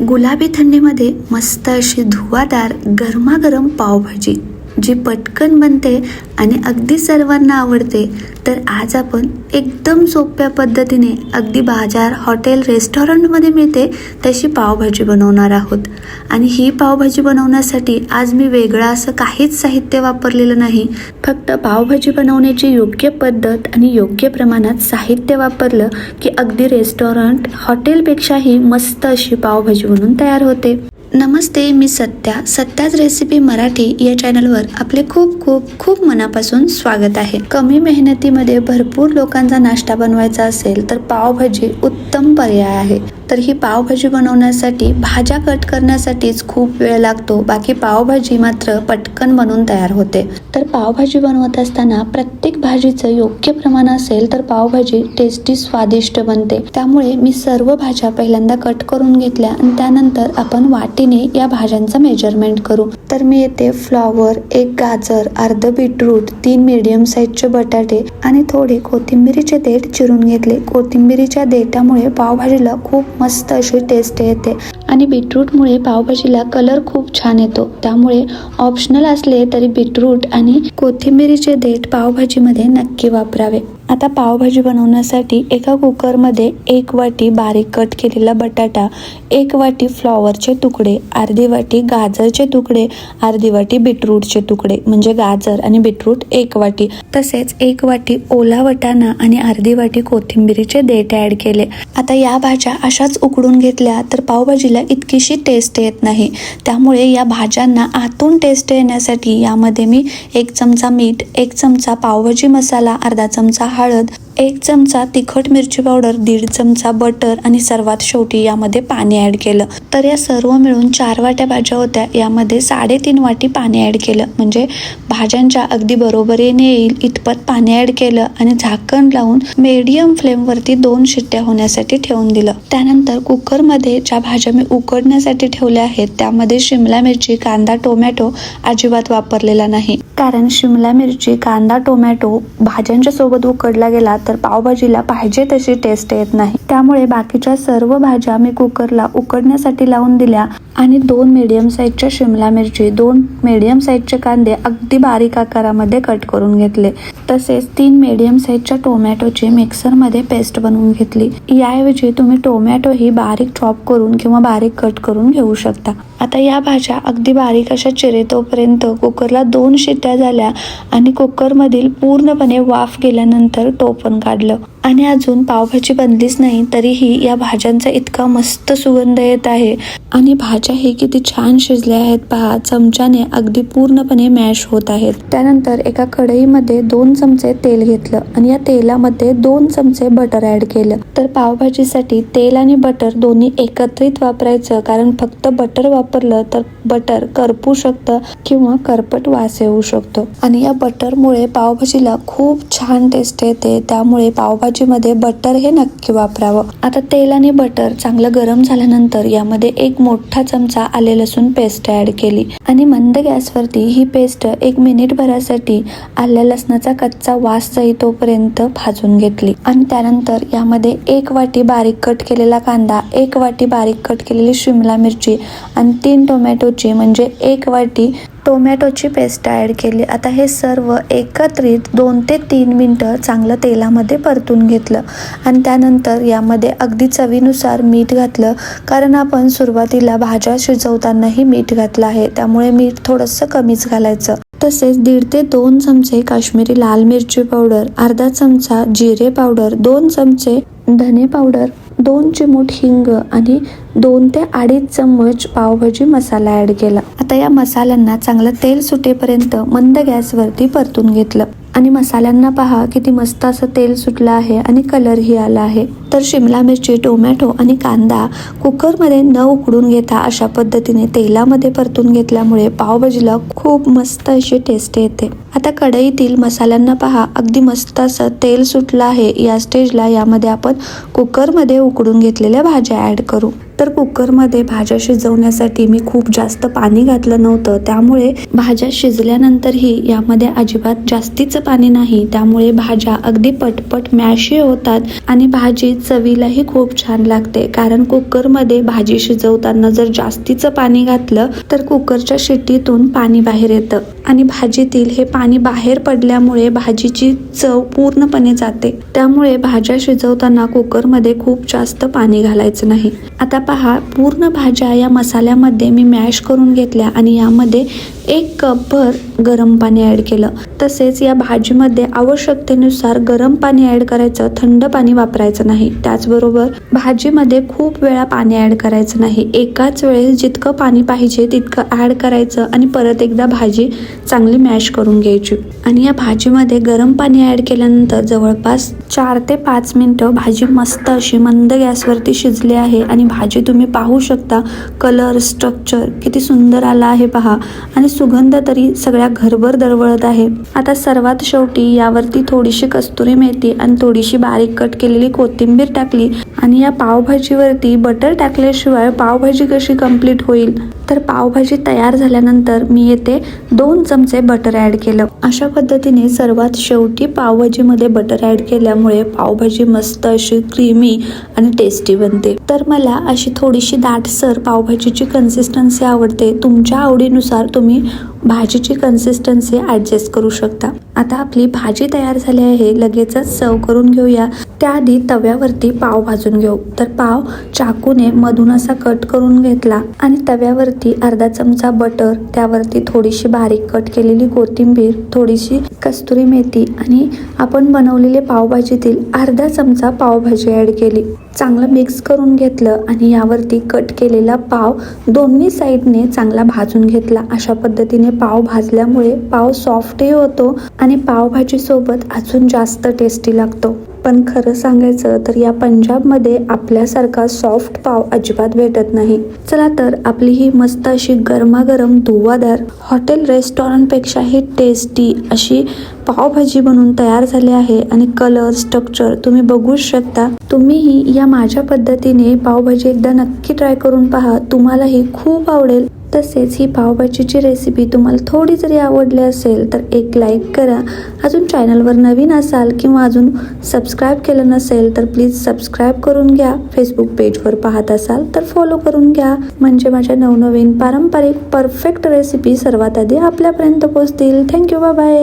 गुलाबी थंडीमध्ये मस्त अशी धुवादार गरमागरम पावभाजी. जी पटकन बनते आणि अगदी सर्वांना आवडते तर आज आपण एकदम सोप्या पद्धतीने अगदी बाजार हॉटेल रेस्टॉरंटमध्ये मिळते तशी पावभाजी बनवणार आहोत. आणि ही पावभाजी बनवण्यासाठी आज मी वेगळं असं काहीच साहित्य वापरलेलं नाही फक्त पावभाजी बनवण्याची योग्य पद्धत आणि योग्य प्रमाणात साहित्य वापरलं की अगदी रेस्टॉरंट हॉटेलपेक्षाही मस्त अशी पावभाजी बनवून तयार होते. नमस्ते मी सत्या. सत्याच रेसिपी मराठी या चॅनलवर आपले खूप खूप खूप मनापासून स्वागत आहे. कमी मेहनतीमध्ये भरपूर लोकांचा नाश्ता बनवायचा असेल तर पावभाजी उत्तम पर्याय आहे. तर ही पावभाजी बनवण्यासाठी भाज्या कट करण्यासाठीच खूप वेळ लागतो. बाकी पावभाजी मात्र पटकन बनवून तयार होते. तर पावभाजी बनवत असताना प्रत्येक भाजीचं योग्य प्रमाण असेल तर पावभाजी टेस्टी स्वादिष्ट बनते. त्यामुळे मी सर्व भाज्या पहिल्यांदा कट करून घेतल्या आणि त्यानंतर आपण वाटीने या भाज्यांचं मेजरमेंट करू. तर मी येथे फ्लॉवर एक गाजर अर्ध बीटरूट तीन मीडियम साईजचे बटाटे आणि थोडे कोथिंबिरीचे देठ चिरून घेतले. कोथिंबिरीच्या देठामुळे पावभाजीला खूप मस्त अशी टेस्ट येते. आणि बीटरूटमुळे पावभाजीला कलर खूप छान येतो. त्यामुळे ऑप्शनल असले तरी बीटरूट आणि कोथिंबिरीचे देठ पावभाजीमध्ये नक्की वापरावे. आता पावभाजी बनवण्यासाठी एका कुकरमध्ये एक वाटी बारीक कट केलेला बटाटा एक वाटी फ्लॉवरचे तुकडे अर्धी वाटी गाजरचे तुकडे अर्धी वाटी बीटरूटचे तुकडे म्हणजे गाजर आणि बीटरूट एक वाटी. तसेच एक वाटी ओला वटाणा आणि अर्धी वाटी कोथिंबिरीचे देठ ॲड केले. आता या भाज्या अशाच उकडून घेतल्या तर पावभाजीला इतकीशी टेस्ट येत नाही. त्यामुळे या भाज्यांना आतून टेस्ट येण्यासाठी यामध्ये मी एक चमचा मीठ एक चमचा पावभाजी मसाला अर्धा चमचा हळद एक चमचा तिखट मिरची पावडर दीड चमचा बटर आणि सर्वात शेवटी यामध्ये पाणी ॲड केलं. तर या सर्व मिळून चार वाट्या भाज्या होत्या. यामध्ये साडेतीन वाटी पाणी ॲड केलं. म्हणजे भाज्यांच्या अगदी बरोबरीने येईल इतपत पाणी ॲड केलं आणि झाकण लावून मीडियम फ्लेमवरती दोन शिट्ट्या होण्यासाठी ठेवून दिलं. त्यानंतर कुकरमध्ये ज्या भाज्या मी उकडण्यासाठी ठेवल्या आहेत त्यामध्ये शिमला मिरची कांदा टोमॅटो अजिबात वापरलेला नाही. कारण शिमला मिरची कांदा टोमॅटो भाज्यांच्या सोबत उकडला गेला तर पावभाजीला पाहिजे तशी टेस्ट येत नाही. त्यामुळे बाकीच्या सर्व भाज्या मी कुकरला उकडण्यासाठी लावून दिल्या. आणि दोन मीडियम साईजच्या शिमला मिरची दोन मिडियम साईजचे कांदे अगदी बारीक आकारामध्ये कट करून घेतले. तसेच तीन मीडियम साईजच्या टोमॅटोची मिक्सरमध्ये पेस्ट बनवून घेतली. याऐवजी तुम्ही टोमॅटो ही बारीक चॉप करून किंवा बारीक कट करून घेऊ शकता. आता या भाज्या अगदी बारीक अशा चिरेतोपर्यंत कुकरला दोन शिट्ट्या झाल्या आणि कुकरमधील पूर्णपणे वाफ गेल्यानंतर टोपण काढलं. आणि अजून पावभाजी बनलीच नाही तरीही या भाज्यांचा इतका मस्त सुगंध येत आहे. आणि भाज्या हे किती छान शिजल्या आहेत पहा चमच्याने अगदी पूर्णपणे मॅश होत आहेत. त्यानंतर एका कढईमध्ये दोन चमचे तेल घेतलं आणि या तेलामध्ये दोन चमचे बटर ऍड केलं. तर पावभाजीसाठी तेल आणि बटर दोन्ही एकत्रित वापरायचं कारण फक्त बटर वापरलं तर बटर करपू शकतं किंवा करपट वास येऊ शकतो. आणि या बटरमुळे पावभाजीला खूप छान टेस्ट येते त्यामुळे पावभाजी भाजीमध्ये बटर हे नक्की वापरावं. आता तेल आणि बटर चांगलं गरम झाल्यानंतर यामध्ये एक मोठा चमचा आले लसूण पेस्ट ऍड केली. आणि मंद गॅसवरती ही पेस्ट एक मिनिट भरासाठी आल्या लसणाचा कच्चा वास तोपर्यंत भाजून घेतली. आणि त्यानंतर यामध्ये एक वाटी बारीक कट केलेला कांदा एक वाटी बारीक कट केलेली शिमला मिरची आणि तीन टोमॅटोची म्हणजे एक वाटी टोमॅटोची पेस्ट ॲड केली. आता हे सर्व एकत्रित दोन ते तीन मिनटं चांगलं तेलामध्ये परतून घेतलं आणि त्यानंतर यामध्ये अगदी चवीनुसार मीठ घातलं. कारण आपण सुरुवातीला भाज्या शिजवतानाही मीठ घातलं आहे. त्यामुळे मीठ थोडंसं कमीच घालायचं. तसेच दीड ते दोन चमचे काश्मीरी लाल मिरची पावडर अर्धा चमचा जिरे पावडर दोन चमचे धने पावडर दोन चिमूट हिंग आणि दोन ते अडीच चम्मच पावभाजी मसाला ॲड केला. आता या मसाल्यांना चांगलं तेल सुटेपर्यंत मंद गॅसवरती परतून घेतलं. आणि मसाल्यांना पहा किती मस्त असं तेल सुटलं आहे आणि कलरही आला आहे. तर शिमला मिरची टोमॅटो आणि कांदा कुकरमध्ये न उकडून घेता अशा पद्धतीने तेलामध्ये परतून घेतल्यामुळे पावभाजीला खूप मस्त अशी टेस्ट येते. आता कढईतील मसाल्यांना पहा अगदी मस्त असं तेल सुटलं आहे. या स्टेजला यामध्ये आपण कुकरमध्ये उकडून घेतलेल्या भाज्या ॲड करू. तर कुकरमध्ये भाज्या शिजवण्यासाठी मी खूप जास्त पाणी घातलं नव्हतं. त्यामुळे भाज्या शिजल्यानंतरही यामध्ये अजिबात जास्तीचं पाणी नाही. त्यामुळे भाज्या अगदी पटपट मॅशही होतात आणि भाजी चवीलाही खूप छान लागते. कारण कुकरमध्ये भाजी शिजवताना जर जास्तीचं पाणी घातलं तर कुकरच्या शिट्टीतून पाणी बाहेर येतं. आणि भाजीतील हे पाणी बाहेर पडल्यामुळे भाजीची चव पूर्णपणे जाते. त्यामुळे भाज्या शिजवताना कुकरमध्ये खूप जास्त पाणी घालायचं नाही. आता पहा पूर्ण भाज्या या मसाल्यामध्ये मी मॅश करून घेतल्या आणि यामध्ये एक कपभर गरम पाणी ॲड केलं. तसेच या भाजीमध्ये आवश्यकतेनुसार गरम पाणी ॲड करायचं थंड पाणी वापरायचं नाही. त्याचबरोबर भाजीमध्ये खूप वेळा पाणी ॲड करायचं नाही. एकाच वेळेस जितकं पाणी पाहिजे तितकं ॲड करायचं आणि परत एकदा भाजी चांगली मॅश करून घ्यायची. आणि या भाजीमध्ये गरम पाणी ॲड केल्यानंतर जवळपास चार ते पाच मिनटं भाजी मस्त अशी मंद गॅसवरती शिजली आहे. आणि भाजी तुम्ही पाहू शकता कलर स्ट्रक्चर किती सुंदर आला आहे पहा. आणि सुगंध तरी सगळ्या घरभर दरवळत आहे. आता सर्वात शेवटी यावरती थोडीशी कस्तुरी मेथी आणि थोडीशी बारीक कट केलेली कोथिंबीर टाकली. आणि या पावभाजीवरती बटर टाकल्याशिवाय पावभाजी कशी कंप्लीट होईल? तर पावभाजी तयार झाल्यानंतर मी येथे दोन चमचे बटर ॲड केलं. अशा पद्धतीने सर्वात शेवटी पावभाजीमध्ये बटर ॲड केल्यामुळे पावभाजी मस्त अशी क्रीमी आणि टेस्टी बनते. तर मला अशी थोडीशी दाटसर पावभाजीची कन्सिस्टन्सी आवडते. तुमच्या आवडीनुसार तुम्ही भाजीची कन्सिस्टन्सी ॲडजस्ट करू शकता. आता आपली भाजी तयार झाली आहे. लगेचच सर्व करून घेऊया. त्याआधी तव्यावरती पाव भाजून घेऊ. तर पाव चाकूने मधून असा कट करून घेतला आणि तव्यावरती अर्धा चमचा बटर त्यावरती थोडीशी बारीक कट केलेली कोथिंबीर थोडीशी कस्तुरी मेथी आणि आपण बनवलेले पावभाजीतील अर्धा चमचा पावभाजी ॲड केली. चांगलं मिक्स करून घेतलं आणि यावरती कट केलेला पाव दोन्ही साईडने चांगला भाजून घेतला. अशा पद्धतीने पाव भाजल्यामुळे पाव सॉफ्टही होतो आणि पावभाजीसोबत अजून जास्त टेस्टी लागतो. पण खरं सांगायचं तर या पंजाबमध्ये आपल्यासारखा सॉफ्ट पाव अजिबात भेटत नाही. चला तर आपली ही मस्त अशी गरमागरम धुवादार हॉटेल रेस्टॉरंटपेक्षाही टेस्टी अशी पावभाजी बनून तयार झाली आहे आणि कलर स्ट्रक्चर तुम्ही बघू शकता. तुम्हीही या माझ्या पद्धतीने पावभाजी एकदा नक्की ट्राय करून पहा. तुम्हालाही खूप आवडेल. तसेच ही पावभाजीची रेसिपी तुम्हाला थोडी जरी आवडली असेल तर एक लाईक करा. अजून चॅनलवर नवीन असाल किंवा अजून सबस्क्राईब केलं नसेल तर प्लीज सबस्क्राईब करून घ्या. फेसबुक पेजवर पाहत असाल तर फॉलो करून घ्या. म्हणजे माझ्या नवनवीन पारंपरिक परफेक्ट रेसिपी सर्वात आधी आपल्यापर्यंत पोहोचतील. Thank you bye bye